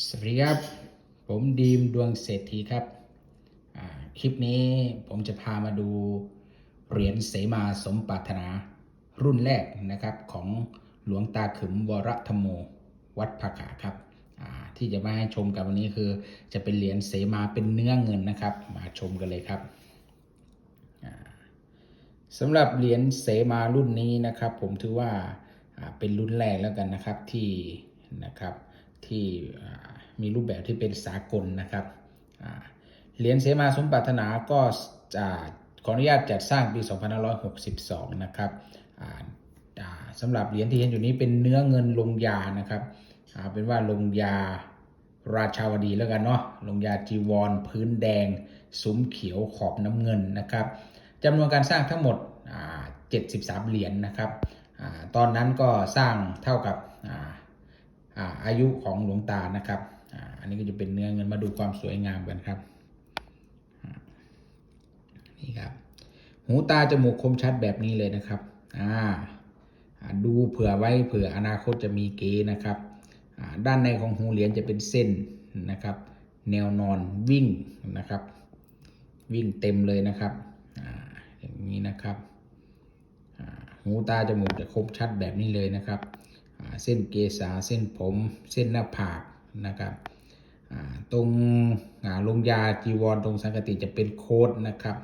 สวัสดีครับ ผมดีมดวงเศรษฐีครับคลิปนี้ผมจะพามาดูเหรียญเสมาสมปรารถนารุ่นแรกนะครับของหลวงตาขึมวรธรรมโมวัดผาขาครับที่จะมาให้ชมกันวันนี้คือ จะเป็นเหรียญเสมาเป็นเนื้อเงินนะครับ มาชมกันเลยครับสำหรับเหรียญเสมารุ่นนี้นะครับ ผมถือว่าเป็นรุ่นแรกแล้วกันนะครับที่นะครับ ที่มีรูปแบบที่เป็นสากลนะครับเหรียญเสมาสมปรารถนาก็จะขออนุญาตจัดสร้างปี 2562 นะครับสำหรับเหรียญที่เห็นอยู่นี้เป็นเนื้อเงินลงยานะครับเป็นว่าลงยาราชาวดีแล้วกันเนาะลงยาจีวร พื้นแดงซุ้มเขียวขอบน้ำเงินนะครับจำนวนการสร้างทั้งหมด 73 เหรียญนนะครับอตอนนั้นก็สร้างเท่ากับ อายุของหลวงตานะครับอันนี้ก็จะเป็นเนื้อเงินมาดูความสวยงามกันครับนี่ครับหูตาจมูกคมชัดแบบนี้เลยนะครับอ่าดูเผื่อไว้เผื่ออนาคตจะมีเกนะครับด้านในของหูเหรียญจะเป็นเส้นนะครับ แนวนอนวิ่งนะครับ วิ่งเต็มเลยนะครับอย่างนี้นะครับหูตาจมูกจะคมชัดแบบนี้เลยนะครับ เส้นเกษาเส้นผม เส้นหน้าผากนะครับตรงลงยาจีวรตรงสังกติจะเป็นโค้ดนะครับ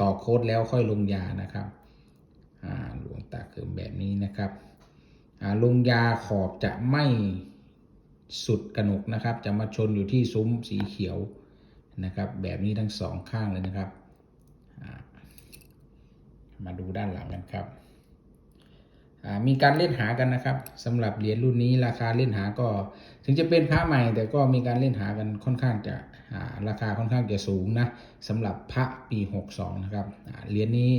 ต่อโค้ดแล้วค่อยลงยานะครับหลวงตาเกิมแบบนี้นะครับลงยาขอบจะไม่สุดกระหนกนะครับ จะมาชนอยู่ที่ซุ้มสีเขียวนะครับ แบบนี้ทั้งสองข้างเลยนะครับ มาดูด้านหลังกันครับ มีการเล่นหากันนะครับสำหรับเหรียญรุ่นนี้ราคาเล่นหาก็ ถึงจะเป็นพระใหม่ แต่ก็มีการเล่นหากันค่อนข้างจะราคาค่อนข้างจะสูงนะสำหรับพระปี 62 นะครับเหรียญนี้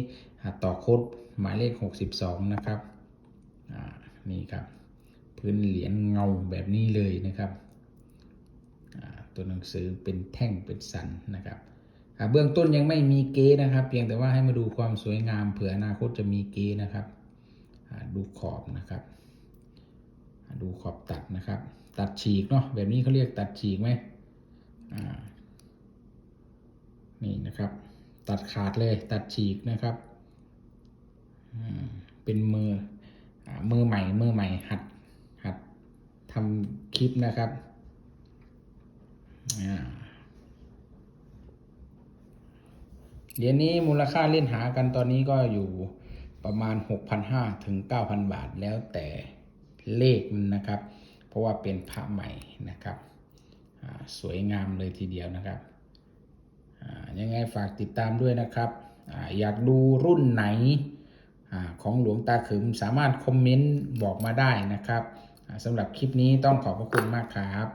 ต่อโคดหมายเลข 62 นะครับนี่ครับพื้นเหรียญเงาแบบนี้เลยนะครับตัวหนังสือเป็นแท่งเป็นสันนะครับเบื้องต้นยังไม่มีเกนะครับ เพียงแต่ว่าให้มาดูความสวยงามเผื่ออนาคตจะมีเกนะครับ ดูขอบนะครับ ดูขอบตัดนะครับ ตัดฉีกเนาะแบบนี้เขาเรียกตัดฉีกไหมอ่านี่นะครับ ตัดขาดเลยตัดฉีกนะครับอืมเป็นมืออมือใหม่มือใหม่หัดหัดทำคลิปนะครับอ่าเหรียญนี้มูลค่าเล่นหากันตอนนี้ก็อยู่ ประมาณ 6,500 ถึง 9,000 บาทแล้วแต่เลขนะครับ เพราะว่าเป็นพระใหม่นะครับสวยงามเลยทีเดียวนะครับยังไงฝากติดตามด้วยนะครับออยากดูรุ่นไหนอของหลวงตาขึมสามารถคอมเมนต์บอกมาได้นะครับสำหรับคลิปนี้ต้องขอบพระคุณมากครับ